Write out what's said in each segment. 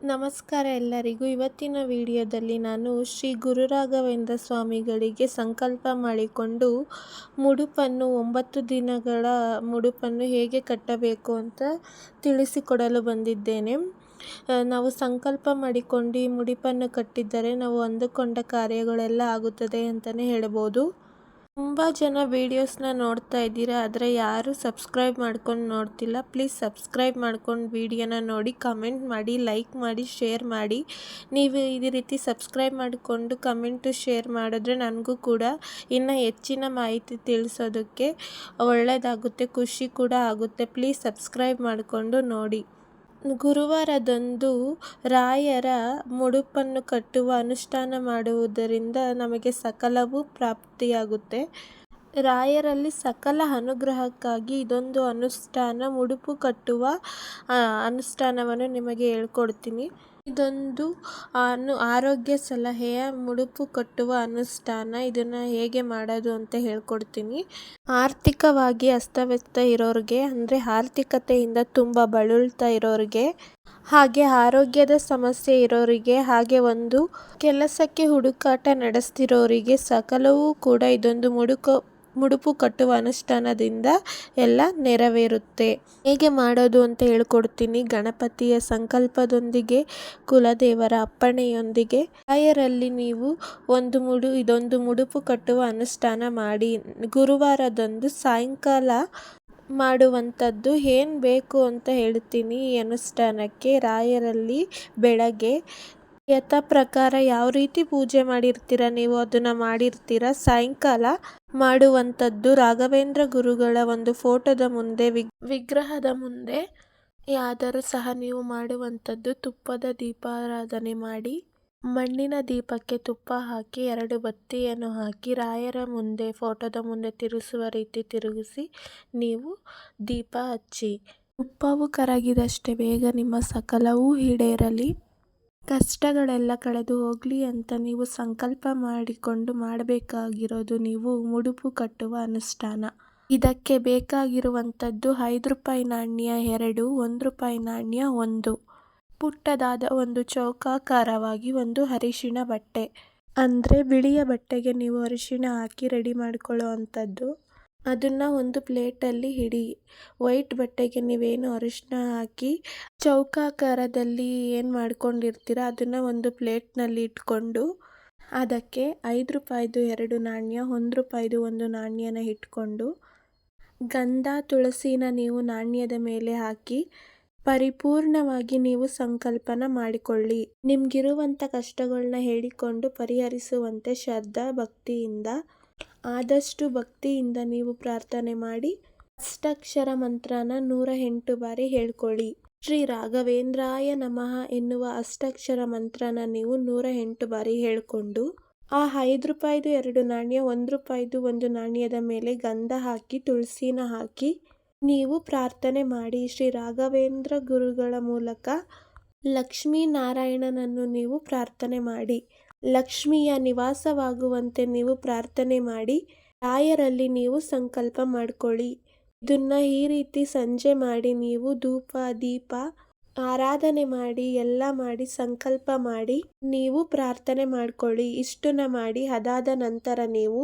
ನಮಸ್ಕಾರ ಎಲ್ಲರಿಗೂ. ಇವತ್ತಿನ ವಿಡಿಯೋದಲ್ಲಿ ನಾನು ಶ್ರೀ ಗುರುರಾಘವೇಂದ್ರ ಸ್ವಾಮಿಗಳಿಗೆ ಸಂಕಲ್ಪ ಮಾಡಿಕೊಂಡು ಮುಡುಪನ್ನು ಒಂಬತ್ತು ದಿನಗಳ ಮುಡುಪನ್ನು ಹೇಗೆ ಕಟ್ಟಬೇಕು ಅಂತ ತಿಳಿಸಿಕೊಡಲು ಬಂದಿದ್ದೇನೆ. ನಾವು ಸಂಕಲ್ಪ ಮಾಡಿಕೊಂಡು ಈ ಮುಡಿಪನ್ನು ಕಟ್ಟಿದ್ದರೆ ನಾವು ಅಂದುಕೊಂಡ ಕಾರ್ಯಗಳೆಲ್ಲ ಆಗುತ್ತದೆ ಅಂತಲೇ ಹೇಳ್ಬೋದು. ತುಂಬ ಜನ ವೀಡಿಯೋಸ್ನ ನೋಡ್ತಾ ಇದ್ದೀರಾ, ಆದರೆ ಯಾರೂ ಸಬ್ಸ್ಕ್ರೈಬ್ ಮಾಡ್ಕೊಂಡು ನೋಡ್ತಿಲ್ಲ. ಪ್ಲೀಸ್ ಸಬ್ಸ್ಕ್ರೈಬ್ ಮಾಡ್ಕೊಂಡು ವೀಡಿಯೋನ ನೋಡಿ ಕಮೆಂಟ್ ಮಾಡಿ ಲೈಕ್ ಮಾಡಿ ಶೇರ್ ಮಾಡಿ. ನೀವು ಇದೇ ರೀತಿ ಸಬ್ಸ್ಕ್ರೈಬ್ ಮಾಡಿಕೊಂಡು ಕಮೆಂಟು ಶೇರ್ ಮಾಡಿದ್ರೆ ನನಗೂ ಕೂಡ ಇನ್ನು ಹೆಚ್ಚಿನ ಮಾಹಿತಿ ತಿಳಿಸೋದಕ್ಕೆ ಒಳ್ಳೆಯದಾಗುತ್ತೆ ಖುಷಿ ಕೂಡ ಆಗುತ್ತೆ. ಪ್ಲೀಸ್ ಸಬ್ಸ್ಕ್ರೈಬ್ ಮಾಡಿಕೊಂಡು ನೋಡಿ. ಗುರುವಾರದಂದು ರಾಯರ ಮುಡುಪನ್ನು ಕಟ್ಟುವ ಅನುಷ್ಠಾನ ಮಾಡುವುದರಿಂದ ನಮಗೆ ಸಕಲವೂ ಪ್ರಾಪ್ತಿಯಾಗುತ್ತೆ. ರಾಯರಲ್ಲಿ ಸಕಲ ಅನುಗ್ರಹಕ್ಕಾಗಿ ಇದೊಂದು ಅನುಷ್ಠಾನ, ಮುಡುಪು ಕಟ್ಟುವ ಅನುಷ್ಠಾನವನ್ನು ನಿಮಗೆ ಹೇಳ್ಕೊಡ್ತೀನಿ. ಇದೊಂದು ಅನು, ಆರೋಗ್ಯ ಸಲಹೆಯ ಮುಡುಪು ಕಟ್ಟುವ ಅನುಷ್ಠಾನ. ಇದನ್ನು ಹೇಗೆ ಮಾಡೋದು ಅಂತ ಹೇಳ್ಕೊಡ್ತೀನಿ. ಆರ್ಥಿಕವಾಗಿ ಅಸ್ತವ್ಯಸ್ತ ಇರೋರಿಗೆ, ಅಂದರೆ ಆರ್ಥಿಕತೆಯಿಂದ ತುಂಬ ಬಳಲ್ತಾ ಇರೋರಿಗೆ, ಹಾಗೆ ಆರೋಗ್ಯದ ಸಮಸ್ಯೆ ಇರೋರಿಗೆ, ಹಾಗೆ ಒಂದು ಕೆಲಸಕ್ಕೆ ಹುಡುಕಾಟ ನಡೆಸ್ತಿರೋರಿಗೆ ಸಕಲವೂ ಕೂಡ ಇದೊಂದು ಮುಡುಕು ಮುಡುಪು ಕಟ್ಟುವ ಅನುಷ್ಠಾನದಿಂದ ಎಲ್ಲ ನೆರವೇರುತ್ತೆ. ಹೇಗೆ ಮಾಡೋದು ಅಂತ ಹೇಳ್ಕೊಡ್ತೀನಿ. ಗಣಪತಿಯ ಸಂಕಲ್ಪದೊಂದಿಗೆ, ಕುಲದೇವರ ಅಪ್ಪಣೆಯೊಂದಿಗೆ. ರಾಯರಲ್ಲಿ ನೀವು ಒಂದು ಮುಡು, ಇದೊಂದು ಮುಡುಪು ಕಟ್ಟುವ ಅನುಷ್ಠಾನ ಮಾಡಿ. ಗುರುವಾರದಂದು ಸಾಯಂಕಾಲ ಮಾಡುವಂಥದ್ದು ಏನು ಬೇಕು ಅಂತ ಹೇಳ್ತೀನಿ ಈ ಅನುಷ್ಠಾನಕ್ಕೆ. ರಾಯರಲ್ಲಿ ಬೆಳಗ್ಗೆ ಯಥಾ ಪ್ರಕಾರ ಯಾವ ರೀತಿ ಪೂಜೆ ಮಾಡಿರ್ತೀರ, ನೀವು ಅದನ್ನು ಮಾಡಿರ್ತೀರ? ಸಾಯಂಕಾಲ ಮಾಡುವಂಥದ್ದು ರಾಘವೇಂದ್ರ ಗುರುಗಳ ಒಂದು ಫೋಟೋದ ಮುಂದೆ ವಿಗ್ರಹದ ಮುಂದೆ. ಯಾದರೂ ಸಹ ನೀವು ಮಾಡುವಂಥದ್ದು ತುಪ್ಪದ ದೀಪಾರಾಧನೆ ಮಾಡಿ. ಮಣ್ಣಿನ ದೀಪಕ್ಕೆ ತುಪ್ಪ ಹಾಕಿ, ಎರಡು ಬತ್ತಿಯನ್ನು ಹಾಕಿ, ರಾಯರ ಮುಂದೆ, ಫೋಟೋದ ಮುಂದೆ ತಿರುಗಿಸುವ ರೀತಿ ತಿರುಗಿಸಿ ನೀವು ದೀಪ ಹಚ್ಚಿ. ತುಪ್ಪವು ಕರಗಿದಷ್ಟೇ, ಬೇಗ ನಿಮ್ಮ ಸಕಲವೂ ಈಡೇರಲಿ. ಕಷ್ಟಗಳೆಲ್ಲ ಕಳೆದು ಹೋಗಲಿ ಅಂತ ನೀವು ಸಂಕಲ್ಪ ಮಾಡಿಕೊಂಡು ಮಾಡಬೇಕಾಗಿರೋದು ನೀವು ಮುಡುಪು ಕಟ್ಟುವ ಅನುಷ್ಠಾನ. ಇದಕ್ಕೆ ಬೇಕಾಗಿರುವಂಥದ್ದು ಐದು ರೂಪಾಯಿ ನಾಣ್ಯ ಎರಡು, ಒಂದು ರೂಪಾಯಿ ನಾಣ್ಯ ಒಂದು. ಪುಟ್ಟದಾದ ಒಂದು ಚೌಕಾಕಾರವಾಗಿ ಒಂದು ಅರಿಶಿಣ ಬಟ್ಟೆ. ಅಂದರೆ ಬಿಳಿಯ ಬಟ್ಟೆಗೆ ನೀವು ಅರಿಶಿಣ ಹಾಕಿ ರೆಡಿ ಮಾಡ್ಕೊಳ್ಳೋ ಅಂಥದ್ದು ಅದನ್ನು ಒಂದು ಪ್ಲೇಟಲ್ಲಿ ಇಡಿ ವೈಟ್ ಬಟ್ಟೆಗೆ ನೀವೇನು ಅರಿಶಿನ ಹಾಕಿ, ಚೌಕಾಕಾರದಲ್ಲಿ ಏನು ಮಾಡ್ಕೊಂಡಿರ್ತೀರ ಅದನ್ನು ಒಂದು ಪ್ಲೇಟ್ನಲ್ಲಿ ಇಟ್ಕೊಂಡು, ಅದಕ್ಕೆ ಐದು ರೂಪಾಯಿದು ಎರಡು ನಾಣ್ಯ, ಒಂದು ರೂಪಾಯಿದು ಒಂದು ನಾಣ್ಯನ ಇಟ್ಕೊಂಡು, ಗಂಧ ತುಳಸಿನ ನೀವು ನಾಣ್ಯದ ಮೇಲೆ ಹಾಕಿ, ಪರಿಪೂರ್ಣವಾಗಿ ನೀವು ಸಂಕಲ್ಪನ ಮಾಡಿಕೊಳ್ಳಿ. ನಿಮಗಿರುವಂಥ ಕಷ್ಟಗಳನ್ನ ಹೇಳಿಕೊಂಡು ಪರಿಹರಿಸುವಂತೆ ಶ್ರದ್ಧಾ ಭಕ್ತಿಯಿಂದ ಆದಷ್ಟು ಭಕ್ತಿಯಿಂದ ನೀವು ಪ್ರಾರ್ಥನೆ ಮಾಡಿ ಅಷ್ಟಾಕ್ಷರ ಮಂತ್ರನ ನೂರ ಎಂಟು ಬಾರಿ ಹೇಳ್ಕೊಳ್ಳಿ. ಶ್ರೀ ರಾಘವೇಂದ್ರಾಯ ನಮಃ ಎನ್ನುವ ಅಷ್ಟಾಕ್ಷರ ಮಂತ್ರನ ನೀವು ನೂರ ಎಂಟು ಬಾರಿ ಹೇಳಿಕೊಂಡು ಆ ಐದು ರೂಪಾಯಿದು ಎರಡು ನಾಣ್ಯ, ಒಂದು ರೂಪಾಯಿದು ಒಂದು ನಾಣ್ಯದ ಮೇಲೆ ಗಂಧ ಹಾಕಿ, ತುಳಸಿನ ಹಾಕಿ ನೀವು ಪ್ರಾರ್ಥನೆ ಮಾಡಿ. ಶ್ರೀ ರಾಘವೇಂದ್ರ ಗುರುಗಳ ಮೂಲಕ ಲಕ್ಷ್ಮೀನಾರಾಯಣನನ್ನು ನೀವು ಪ್ರಾರ್ಥನೆ ಮಾಡಿ. ಲಕ್ಷ್ಮಿಯ ನಿವಾಸವಾಗುವಂತೆ ನೀವು ಪ್ರಾರ್ಥನೆ ಮಾಡಿ ರಾಯರಲ್ಲಿ ನೀವು ಸಂಕಲ್ಪ ಮಾಡ್ಕೊಳ್ಳಿ. ಇದನ್ನ ಈ ರೀತಿ ಸಂಜೆ ಮಾಡಿ, ನೀವು ಧೂಪ, ದೀಪ, ಆರಾಧನೆ ಮಾಡಿ, ಎಲ್ಲ ಮಾಡಿ, ಸಂಕಲ್ಪ ಮಾಡಿ, ನೀವು ಪ್ರಾರ್ಥನೆ ಮಾಡ್ಕೊಳ್ಳಿ. ಇಷ್ಟನ್ನ ಮಾಡಿ, ಅದಾದ ನಂತರ ನೀವು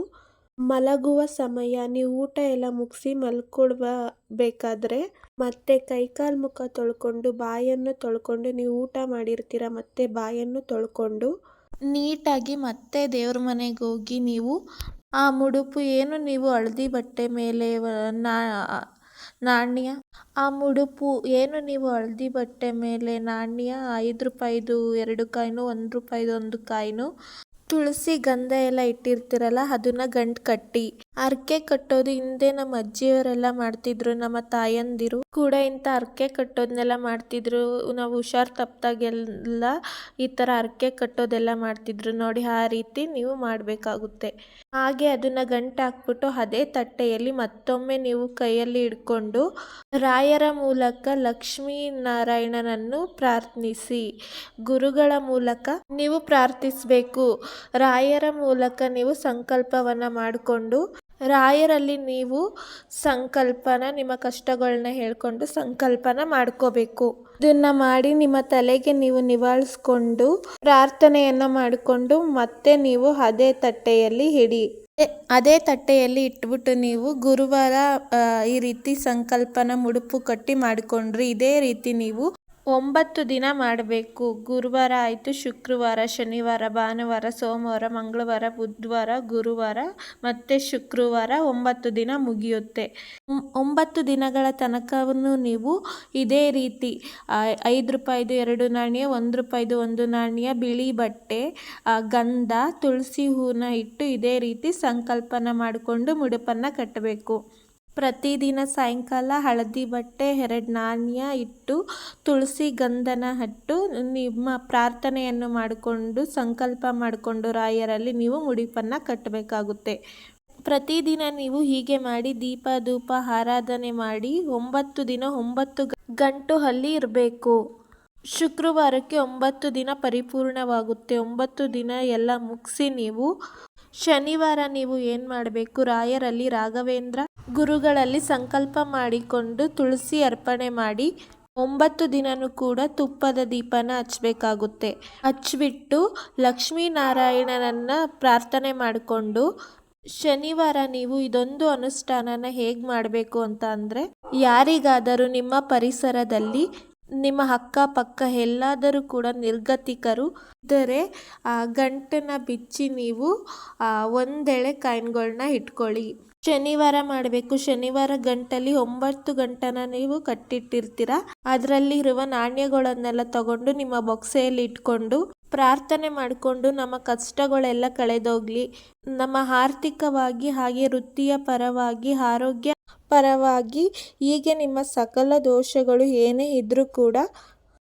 ಮಲಗುವ ಸಮಯ, ನೀವು ಊಟ ಎಲ್ಲ ಮುಗಿಸಿ ಮಲ್ಕೊಳ್ಬೇಕಾದ್ರೆ ಮತ್ತೆ ಕೈಕಾಲು ಮುಖ ತೊಳ್ಕೊಂಡು, ಬಾಯನ್ನು ತೊಳ್ಕೊಂಡು, ನೀವು ಊಟ ಮಾಡಿರ್ತೀರ, ಮತ್ತೆ ಬಾಯನ್ನು ತೊಳ್ಕೊಂಡು ನೀಟಾಗಿ ಮತ್ತೆ ದೇವ್ರ ಮನೆಗೆ ಹೋಗಿ ನೀವು ಆ ಮುಡುಪು ಏನು ನೀವು ಹಳದಿ ಬಟ್ಟೆ ಮೇಲೆ ನಾಣ್ಯ? ಆ ಮುಡುಪು ಏನು ನೀವು ಹಳದಿ ಬಟ್ಟೆ ಮೇಲೆ, ನಾಣ್ಯ? ಐದು ರೂಪಾಯಿದು ಎರಡು ಕಾಯಿನು, ಒಂದು ರೂಪಾಯಿದು ಒಂದು ಕಾಯಿನು. ತುಳಸಿ ಗಂಧ ಎಲ್ಲ ಇಟ್ಟಿರ್ತೀರಲ್ಲ, ಅದನ್ನ ಗಂಟು ಕಟ್ಟಿ. ಹರಕೆ ಕಟ್ಟೋದು ಹಿಂದೆ ನಮ್ಮ ಅಜ್ಜಿಯವರೆಲ್ಲ ಮಾಡ್ತಿದ್ರು, ನಮ್ಮ ತಾಯಂದಿರು ಕೂಡ ಇಂಥ ಹರಕೆ ಕಟ್ಟೋದನ್ನೆಲ್ಲ ಮಾಡ್ತಿದ್ರು. ನಾವು ಹುಷಾರ್ ತಪ್ಪಿದಾಗೆಲ್ಲ ಈ ಥರ ಹರಕೆ ಕಟ್ಟೋದೆಲ್ಲ ಮಾಡ್ತಿದ್ರು. ನೋಡಿ, ಆ ರೀತಿ ನೀವು ಮಾಡಬೇಕಾಗುತ್ತೆ. ಹಾಗೆ ಅದನ್ನ ಗಂಟು ಹಾಕ್ಬಿಟ್ಟು ಅದೇ ತಟ್ಟೆಯಲ್ಲಿ ಮತ್ತೊಮ್ಮೆ ನೀವು ಕೈಯಲ್ಲಿ ಹಿಡ್ಕೊಂಡು ರಾಯರ ಮೂಲಕ ಲಕ್ಷ್ಮೀ ನಾರಾಯಣನನ್ನು ಪ್ರಾರ್ಥಿಸಿ. ಗುರುಗಳ ಮೂಲಕ ನೀವು ಪ್ರಾರ್ಥಿಸಬೇಕು. ರಾಯರ ಮೂಲಕ ನೀವು ಸಂಕಲ್ಪವನ್ನು ಮಾಡಿಕೊಂಡು ರಾಯರಲ್ಲಿ ನೀವು ಸಂಕಲ್ಪನ, ನಿಮ್ಮ ಕಷ್ಟಗಳನ್ನ ಹೇಳ್ಕೊಂಡು ಸಂಕಲ್ಪನ ಮಾಡ್ಕೋಬೇಕು. ಇದನ್ನ ಮಾಡಿ ನಿಮ್ಮ ತಲೆಗೆ ನೀವು ನಿವಾಳಿಸ್ಕೊಂಡು ಪ್ರಾರ್ಥನೆಯನ್ನ ಮಾಡಿಕೊಂಡು ಮತ್ತೆ ನೀವು ಅದೇ ತಟ್ಟೆಯಲ್ಲಿ ಹಿಡಿ ಅದೇ- ತಟ್ಟೆಯಲ್ಲಿ ಇಟ್ಬಿಟ್ಟು ನೀವು ಗುರುವಾರ ಈ ರೀತಿ ಸಂಕಲ್ಪನ ಮುಡುಪು ಕಟ್ಟಿ ಮಾಡಿಕೊಂಡ್ರಿ. ಇದೇ ರೀತಿ ನೀವು ಒಂಬತ್ತು ದಿನ ಮಾಡಬೇಕು. ಗುರುವಾರ ಆಯಿತು, ಶುಕ್ರವಾರ, ಶನಿವಾರ, ಭಾನುವಾರ, ಸೋಮವಾರ, ಮಂಗಳವಾರ, ಬುಧವಾರ, ಗುರುವಾರ ಮತ್ತು ಶುಕ್ರವಾರ ಒಂಬತ್ತು ದಿನ ಮುಗಿಯುತ್ತೆ. ಒಂಬತ್ತು ದಿನಗಳ ತನಕವನ್ನು ನೀವು ಇದೇ ರೀತಿ ಐದು ರೂಪಾಯಿದು ಎರಡು ನಾಣ್ಯ, ಒಂದು ರೂಪಾಯಿದು ಒಂದು ನಾಣ್ಯ, ಬಿಳಿ ಬಟ್ಟೆ ಗಂಧ, ತುಳಸಿ ಹೂನ ಇಟ್ಟು ಇದೇ ರೀತಿ ಸಂಕಲ್ಪನ ಮಾಡಿಕೊಂಡು ಮುಡುಪನ್ನು ಕಟ್ಟಬೇಕು. ಪ್ರತಿದಿನ ಸಾಯಂಕಾಲ ಹಳದಿ ಬಟ್ಟೆ, ಎರಡು ನಾಣ್ಯ ಇಟ್ಟು, ತುಳಸಿ ಗಂಧನ ಹಟ್ಟು, ನಿಮ್ಮ ಪ್ರಾರ್ಥನೆಯನ್ನು ಮಾಡಿಕೊಂಡು, ಸಂಕಲ್ಪ ಮಾಡಿಕೊಂಡು ರಾಯರಲ್ಲಿ ನೀವು ಮುಡಿಪನ್ನು ಕಟ್ಟಬೇಕಾಗುತ್ತೆ. ಪ್ರತಿದಿನ ನೀವು ಹೀಗೆ ಮಾಡಿ ದೀಪ, ಧೂಪ, ಆರಾಧನೆ ಮಾಡಿ, ಒಂಬತ್ತು ದಿನ ಒಂಬತ್ತು ಗಂಟು ಅಲ್ಲಿ ಇರಬೇಕು. ಶುಕ್ರವಾರಕ್ಕೆ ಒಂಬತ್ತು ದಿನ ಪರಿಪೂರ್ಣವಾಗುತ್ತೆ. ಒಂಬತ್ತು ದಿನ ಎಲ್ಲ ಮುಗಿಸಿ ನೀವು, ಶನಿವಾರ ನೀವು ಏನು ಮಾಡಬೇಕು? ರಾಯರಲ್ಲಿ ರಾಘವೇಂದ್ರ ಗುರುಗಳಲ್ಲಿ ಸಂಕಲ್ಪ ಮಾಡಿಕೊಂಡು ತುಳಸಿ ಅರ್ಪಣೆ ಮಾಡಿ ಒಂಬತ್ತು ದಿನನೂ ಕೂಡ ತುಪ್ಪದ ದೀಪನ ಹಚ್ಚಬೇಕಾಗುತ್ತೆ ಹಚ್ಚಿಬಿಟ್ಟು ಲಕ್ಷ್ಮೀನಾರಾಯಣನನ್ನು ಪ್ರಾರ್ಥನೆ ಮಾಡಿಕೊಂಡು ಶನಿವಾರ ನೀವು ಇದೊಂದು ಅನುಷ್ಠಾನನ ಹೇಗೆ ಮಾಡಬೇಕು ಅಂತ ಅಂದರೆ, ಯಾರಿಗಾದರೂ ನಿಮ್ಮ ಪರಿಸರದಲ್ಲಿ ನಿಮ್ಮ ಅಕ್ಕಪಕ್ಕ ಎಲ್ಲಾದರೂ ಕೂಡ ನಿರ್ಗತಿಕರು ಇದ್ದರೆ, ಆ ಗಂಟನ್ನ ಬಿಚ್ಚಿ ನೀವು ಒಂದೆಳೆ ಕಾಯಿನ್ಗಳನ್ನ ಇಟ್ಕೊಳ್ಳಿ. ಶನಿವಾರ ಮಾಡಬೇಕು. ಶನಿವಾರ ಗಂಟಲ್ಲಿ ಒಂಬತ್ತು ಗಂಟನ ನೀವು ಕಟ್ಟಿಟ್ಟಿರ್ತೀರ? ಅದರಲ್ಲಿರುವ ನಾಣ್ಯಗಳನ್ನೆಲ್ಲ ತಗೊಂಡು ನಿಮ್ಮ ಬೊಕ್ಸೆಯಲ್ಲಿ ಇಟ್ಕೊಂಡು, ಪ್ರಾರ್ಥನೆ ಮಾಡಿಕೊಂಡು ನಮ್ಮ ಕಷ್ಟಗಳೆಲ್ಲ ಕಳೆದೋಗ್ಲಿ. ನಮ್ಮ ಆರ್ಥಿಕವಾಗಿ ಹಾಗೆ ವೃತ್ತಿಯ ಪರವಾಗಿ ಆರೋಗ್ಯ ಪರವಾಗಿ ಹೀಗೆ ನಿಮ್ಮ ಸಕಲ ದೋಷಗಳು ಏನೇ ಇದ್ರೂ ಕೂಡ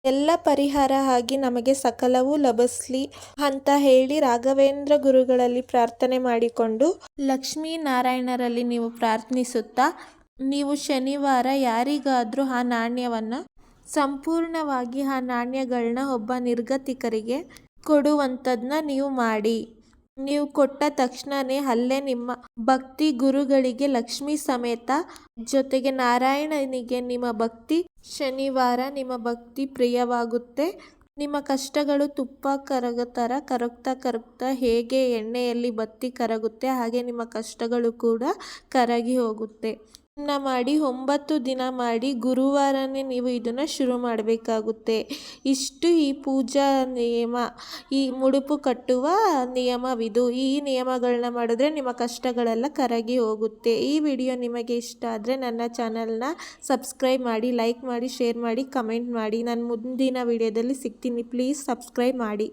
ಎಲ್ಲ ಪರಿಹಾರ ಆಗಿ ನಮಗೆ ಸಕಲವೂ ಲಭಿಸ್ಲಿ ಅಂತ ಹೇಳಿ ರಾಘವೇಂದ್ರ ಗುರುಗಳಲ್ಲಿ ಪ್ರಾರ್ಥನೆ ಮಾಡಿಕೊಂಡು ಲಕ್ಷ್ಮೀ ನಾರಾಯಣರಲ್ಲಿ ನೀವು ಪ್ರಾರ್ಥಿಸುತ್ತಾ ನೀವು ಶನಿವಾರ ಯಾರಿಗಾದರೂ ಆ ನಾಣ್ಯವನ್ನು ಸಂಪೂರ್ಣವಾಗಿ ಆ ನಾಣ್ಯಗಳನ್ನ ಒಬ್ಬ ನಿರ್ಗತಿಕರಿಗೆ ಕೊಡುವಂಥದ್ದನ್ನ ನೀವು ಮಾಡಿ. ನೀವು ಕೊಟ್ಟ ತಕ್ಷಣನೇ ಅಲ್ಲೇ ನಿಮ್ಮ ಭಕ್ತಿ ಗುರುಗಳಿಗೆ ಲಕ್ಷ್ಮಿ ಸಮೇತ ಜೊತೆಗೆ ನಾರಾಯಣನಿಗೆ ನಿಮ್ಮ ಭಕ್ತಿ ಶನಿವಾರ ನಿಮ್ಮ ಭಕ್ತಿ ಪ್ರಿಯವಾಗುತ್ತೆ. ನಿಮ್ಮ ಕಷ್ಟಗಳು ತುಪ್ಪ ಕರಗತರ ಥರ ಕರಗ್ತಾ ಕರಗ್ತಾ ಹೇಗೆ ಎಣ್ಣೆಯಲ್ಲಿ ಬತ್ತಿ ಕರಗುತ್ತೆ, ಹಾಗೆ ನಿಮ್ಮ ಕಷ್ಟಗಳು ಕೂಡ ಕರಗಿ ಹೋಗುತ್ತೆ. ಇದನ್ನ ಮಾಡಿ, ಒಂಬತ್ತು ದಿನ ಮಾಡಿ ಗುರುವಾರನೇ ನೀವು ಇದನ್ನು ಶುರು ಮಾಡಬೇಕಾಗುತ್ತೆ. ಇಷ್ಟು ಈ ಪೂಜಾ ನಿಯಮ, ಈ ಮುಡುಪು ಕಟ್ಟುವ ನಿಯಮವಿದು. ಈ ನಿಯಮಗಳನ್ನ ಮಾಡಿದ್ರೆ ನಿಮ್ಮ ಕಷ್ಟಗಳೆಲ್ಲ ಕರಗಿ ಹೋಗುತ್ತೆ. ಈ ವಿಡಿಯೋ ನಿಮಗೆ ಇಷ್ಟ ಆದರೆ ನನ್ನ ಚಾನಲ್ನ ಸಬ್ಸ್ಕ್ರೈಬ್ ಮಾಡಿ, ಲೈಕ್ ಮಾಡಿ, ಶೇರ್ ಮಾಡಿ, ಕಮೆಂಟ್ ಮಾಡಿ. ನಾನು ಮುಂದಿನ ವಿಡಿಯೋದಲ್ಲಿ ಸಿಗ್ತೀನಿ. ಪ್ಲೀಸ್ ಸಬ್ಸ್ಕ್ರೈಬ್ ಮಾಡಿ.